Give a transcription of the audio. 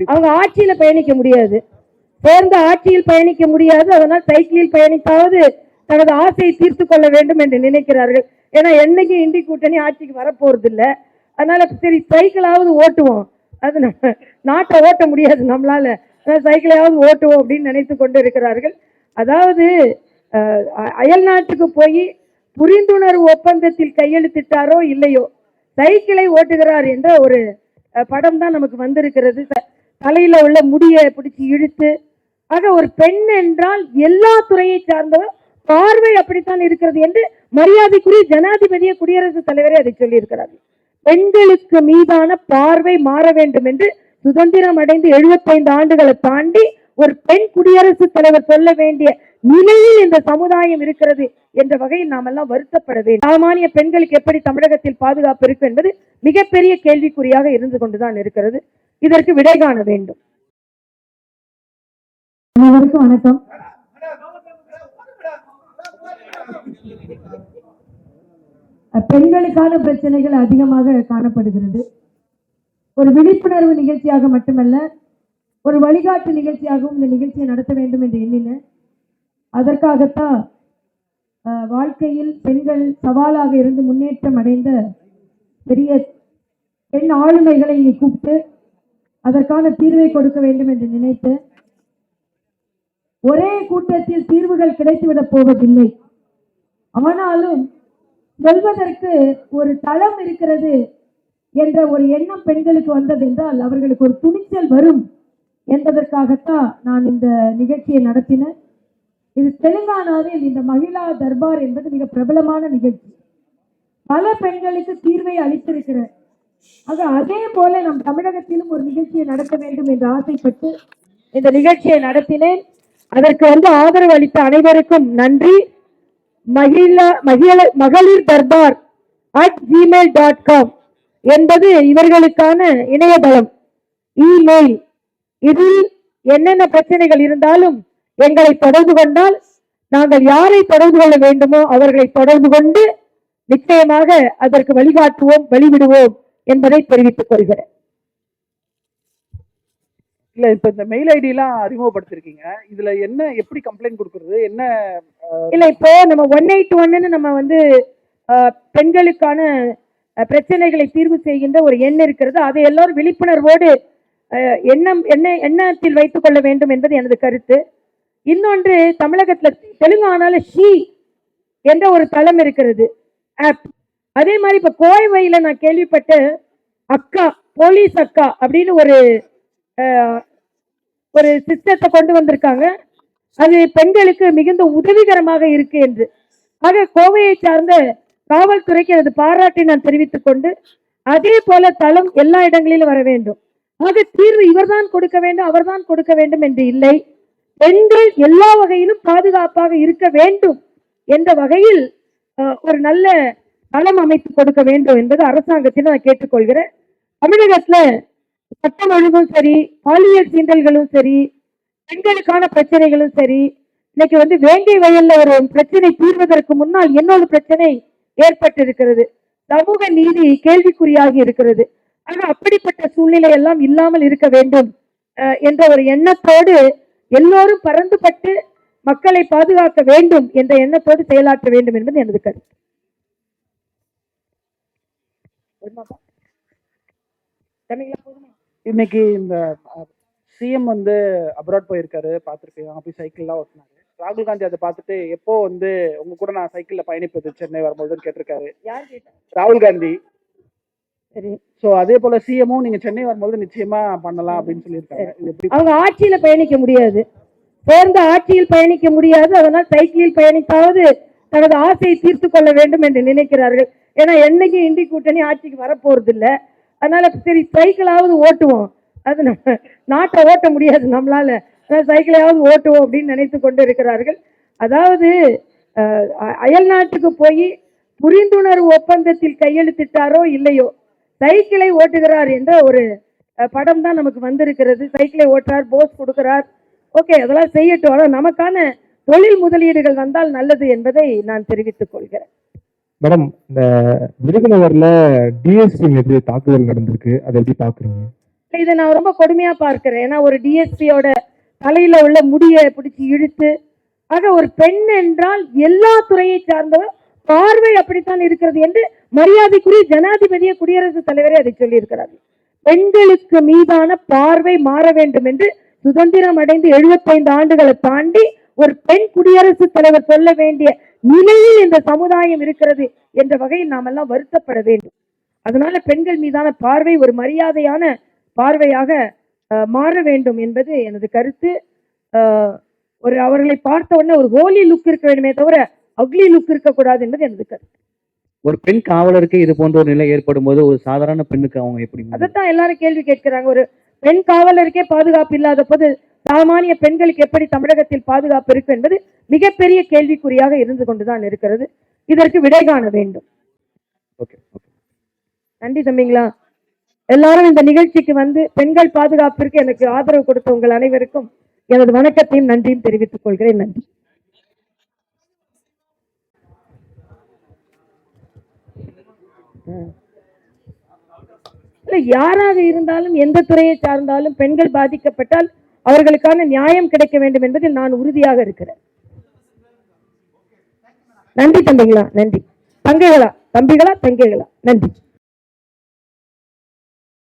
அவங்க ஆட்சியில பயணிக்க முடியாது. சேர்ந்த ஆட்சியில் பயணிக்க முடியாது. அதனால் சைக்கிளில் பயணித்தாவது தனது ஆசையை தீர்த்து கொள்ள வேண்டும் என்று நினைக்கிறார்கள். ஏன்னா என்னைக்கு இண்டி கூட்டணி ஆட்சிக்கு வரப்போறது இல்ல அதனால சரி சைக்கிளாவது ஓட்டுவோம். அது நாட்டை ஓட்ட முடியாது நம்மளால. சைக்கிளையாவது ஓட்டுவோம் அப்படின்னு நினைத்து கொண்டு இருக்கிறார்கள் அதாவது அ- அயல் நாட்டுக்கு போய் புரிந்துணர்வு ஒப்பந்தத்தில் கையெழுத்திட்டாரோ இல்லையோ சைக்கிளை ஓட்டுகிறார் என்ற ஒரு படம் தான் நமக்கு வந்திருக்கிறது. தலையில உள்ள முடியை பிடிச்சி இழுத்து ஆக ஒரு பெண் என்றால் எல்லா துறையை சார்ந்தவர் பார்வை அப்படித்தான் இருக்கிறது என்று மரியாதைக்குரிய ஜனாதிபதிய குடியரசுத் தலைவரே அதை சொல்லியிருக்கிறார். பெண்களுக்கு மீதான பார்வை மாற வேண்டும் என்று சுதந்திரம் அடைந்து 75 ஆண்டுகளை தாண்டி ஒரு பெண் குடியரசுத் தலைவர் சொல்ல வேண்டிய நிலையில் இந்த சமுதாயம் இருக்கிறது என்ற வகையில் நாம் எல்லாம் வருத்தப்பட வேண்டும். சாமானிய பெண்களுக்கு எப்படி தமிழகத்தில் பாதுகாப்பு இருக்கும் என்பது மிகப்பெரிய கேள்விக்குறியாக இருந்து கொண்டுதான் இருக்கிறது. இதற்கு விடை காண வேண்டும். அனைவருக்கும் வணக்கம் பெண்களுக்கான பிரச்சனைகள் அதிகமாக காணப்படுகிறது. ஒரு விழிப்புணர்வு நிகழ்ச்சியாக மட்டுமல்ல ஒரு வழிகாட்டு நிகழ்ச்சியாகவும் இந்த நிகழ்ச்சியை நடத்த வேண்டும் என்று எண்ணினேன் அதற்காகத்தான் வாழ்க்கையில் பெண்கள் சவாலாக இருந்து முன்னேற்றம் அடைந்த பெரிய பெண் ஆளுமைகளை இங்கே கூப்பிட்டு அதற்கான தீர்வை கொடுக்க வேண்டும் என்று நினைத்து ஒரே கூட்டத்தில் தீர்வுகள் கிடைத்துவிடப் போவதில்லை. ஆனாலும் சொல்வதற்கு ஒரு தளம் இருக்கிறது என்ற ஒரு எண்ணம் பெண்களுக்கு வந்தது என்றால் அவர்களுக்கு ஒரு துணிச்சல் வரும் என்பதற்காகத்தான் நான் இந்த நிகழ்ச்சியை நடத்தினேன். இது தெலுங்கானாவில் இந்த மகிழா தர்பார் என்பது மிக பிரபலமான நிகழ்ச்சி. பல பெண்களுக்கு தீர்வை அளித்திருக்கிறேன் ஆக அதே போல நம் தமிழகத்திலும் ஒரு நிகழ்ச்சியை நடத்த வேண்டும் என்று ஆசைப்பட்டு இந்த நிகழ்ச்சியை நடத்தினேன். அதற்கு வந்து ஆதரவு அளித்த அனைவருக்கும் நன்றி. மகிழ மகிழ Magalir Darbar at Gmail dot com என்பது இவர்களுக்கான இணையதளம். இமெயில் இதில் என்னென்ன பிரச்சனைகள் இருந்தாலும் எங்களை தொடர்பு கொண்டால் நாங்கள் யாரை தொடர்பு கொள்ள வேண்டுமோ அவர்களை தொடர்பு கொண்டு நிச்சயமாக அதற்கு வழிகாட்டுவோம் வழிவிடுவோம். என்பதை தெரிவித்துக் கொள்கிறேன். இல்ல இப்ப இந்த மெயில் ஐடி எல்லாம் அறிமுகப்படுத்திருக்கீங்க. இதுல என்ன எப்படி கம்ப்ளைண்ட் கொடுக்கறது என்ன இல்ல இப்போ நம்ம ஒன் எயிட் ஒன்னு நம்ம வந்து பெண்களுக்கான பிரச்சனைகளை தீர்வு செய்கின்ற ஒரு எண் இருக்கிறது. அதை எல்லாரும் விழிப்புணர்வோடு எண்ணம் என்ன எண்ணத்தில் வைத்துக் கொள்ள வேண்டும் என்பது எனது கருத்து. இன்னொன்று தமிழகத்துல தெலுங்கானால ஷீ என்ற ஒரு தளம் இருக்கிறது. ஆப் அதே மாதிரி இப்போ கோயவையில் நான் கேள்விப்பட்டு அக்கா போலீஸ் அக்கா அப்படின்னு ஒரு ஒரு சிஸ்டத்தை கொண்டு வந்திருக்காங்க. அது பெண்களுக்கு மிகுந்த உதவிகரமாக இருக்கு என்று. ஆக கோவையை சார்ந்த காவல்துறைக்கு எனது பாராட்டை நான் தெரிவித்துக் கொண்டு அதே போல தளம் எல்லா இடங்களிலும் வர வேண்டும். ஆக தீர்வு இவர்தான் கொடுக்க வேண்டும் அவர்தான் கொடுக்க வேண்டும் என்று இல்லை. பெண்கள் எல்லா வகையிலும் பாதுகாப்பாக இருக்க வேண்டும் என்ற வகையில் ஒரு நல்ல களம் அமைத்து கொடுக்க வேண்டும் என்பது அரசாங்கத்தில் நான் கேட்டுக்கொள்கிறேன். தமிழகத்துல சட்டம் ஒழுங்கும் சரி பாலியல் சீண்டல்களும் சரி பெண்களுக்கான பிரச்சனைகளும் சரி இன்னைக்கு வந்து வேங்கை வயல்ல ஒரு பிரச்சனை தீர்வதற்கு முன்னால் இன்னொரு பிரச்சனை ஏற்பட்டு இருக்கிறது சமூக நீதி கேள்விக்குறியாகி இருக்கிறது. ஆக அப்படிப்பட்ட சூழ்நிலை எல்லாம் இல்லாமல் இருக்க வேண்டும் அஹ், என்ற ஒரு எண்ணத்தோடு எல்லோரும் பறந்துபட்டு மக்களை பாதுகாக்க வேண்டும் என்ற எண்ணத்தோடு செயலாற்ற வேண்டும் என்பது எனது கருத்து. போதுமா? இன்னைக்கு இந்த சிஎம் வந்து அப்ராட் போயிருக்காரு பார்த்துருக்கேன் அங்க போய் சைக்கிள்லாம் ஓட்டினாரு. ராகுல் காந்தி அதை பார்த்துட்டு எப்போ வந்து உங்க கூட நான் சைக்கிள்ல பயணிப்பது சென்னை வரும்போதுன்னு கேட்டிருக்காரு? ராகுல் காந்தி. சரி. சோ அதே போல சிஎமும் நீங்க சென்னை வரும்போது நிச்சயமா பண்ணலாம் அப்படின்னு சொல்லியிருக்காங்க. அவங்க ஆட்சியில பயணிக்க முடியாது. சேர்ந்த ஆட்சியில் பயணிக்க முடியாது. அதனால் சைக்கிளில் பயணித்தாவது தனது ஆசையை தீர்த்து கொள்ள வேண்டும் என்று நினைக்கிறார்கள். ஏன்னா என்னைக்கு இண்டி கூட்டணி ஆட்சிக்கு வரப்போறது இல்லை அதனால சரி சைக்கிளாவது ஓட்டுவோம். அது நம்ம நாட்டை ஓட்ட முடியாது நம்மளால. சைக்கிளையாவது ஓட்டுவோம் அப்படின்னு நினைத்து கொண்டு இருக்கிறார்கள் அதாவது அயல் நாட்டுக்கு போய் புரிந்துணர்வு ஒப்பந்தத்தில் கையெழுத்திட்டாரோ இல்லையோ சைக்கிளை ஓட்டுகிறார் என்ற ஒரு படம் தான் நமக்கு வந்திருக்கிறது. சைக்கிளை ஓட்டுறார் போஸ் கொடுக்கிறார். ஓகே அதெல்லாம் செய்யட்டும். ஆனால் நமக்கான தொழில் முதலீடுகள் வந்தால் நல்லது என்பதை நான் தெரிவித்துக் கொள்கிறேன். மேடம் இந்த விருதுநகர்ல டிஎஸ்பி மீது தாக்குதல் நடந்திருக்கு. அதை எப்படி பாக்குறீங்க? இதை நான் ரொம்ப கொடுமையா பார்க்கிறேன். ஏன்னா ஒரு டிஎஸ்பியோட தலையில உள்ள முடியை பிடிச்சி இழுத்து ஆக ஒரு பெண் என்றால் எல்லா துறையை சார்ந்தவர் பார்வை அப்படித்தான் இருக்கிறது என்று மரியாதைக்குரிய ஜனாதிபதிய குடியரசுத் தலைவரே அதை சொல்லியிருக்கிறார். பெண்களுக்கு மீதான பார்வை மாற வேண்டும் என்று சுதந்திரம் அடைந்து 75 ஆண்டுகளை தாண்டி ஒரு பெண் குடியரசுத் தலைவர் சொல்ல வேண்டிய நிலையில் இந்த சமுதாயம் இருக்கிறது என்ற வகையில் நாம் எல்லாம் வருத்தப்பட வேண்டும். அதனால பெண்கள் மீதான பார்வை ஒரு மரியாதையான பார்வையாக மாற வேண்டும் என்பது எனது கருத்து. ஒரு அவர்களை பார்த்த உடனே ஒரு ஹோலி லுக் இருக்க வேண்டுமே தவிர அக்லி லுக் இருக்கக்கூடாது என்பது எனது கருத்து. ஒரு பெண் காவலருக்கு இது போன்ற ஒரு நிலை ஏற்படும் போது ஒரு சாதாரண பெண்ணுக்கு அவங்க எப்படி அதைத்தான் எல்லாரும் கேள்வி கேட்கிறாங்க. ஒரு பெண் காவலருக்கே பாதுகாப்பு இல்லாத போது சாமானிய பெண்களுக்கு எப்படி தமிழகத்தில் பாதுகாப்பு இருக்கு என்பது மிகப்பெரிய கேள்விக்குறியாக இருந்து கொண்டுதான் இருக்கிறது. இதற்கு விடை காண வேண்டும். நன்றி தம்பிங்களா. எல்லாரும் இந்த நிகழ்ச்சிக்கு வந்து பெண்கள் பாதுகாப்பிற்கு எனக்கு ஆதரவு கொடுத்த உங்கள் அனைவருக்கும் எனது வணக்கத்தையும் நன்றியும் தெரிவித்துக் கொள்கிறேன். நன்றி. இல்ல யாராக இருந்தாலும் எந்த துறையை சார்ந்தாலும் பெண்கள் பாதிக்கப்பட்டால் அவர்களுக்கான நியாயம் கிடைக்க வேண்டும் என்பதில் நான் உறுதியாக இருக்கிறேன். நன்றி தம்பிங்களா நன்றி. தங்கைகளா தம்பிகளா தங்கைகளா நன்றி.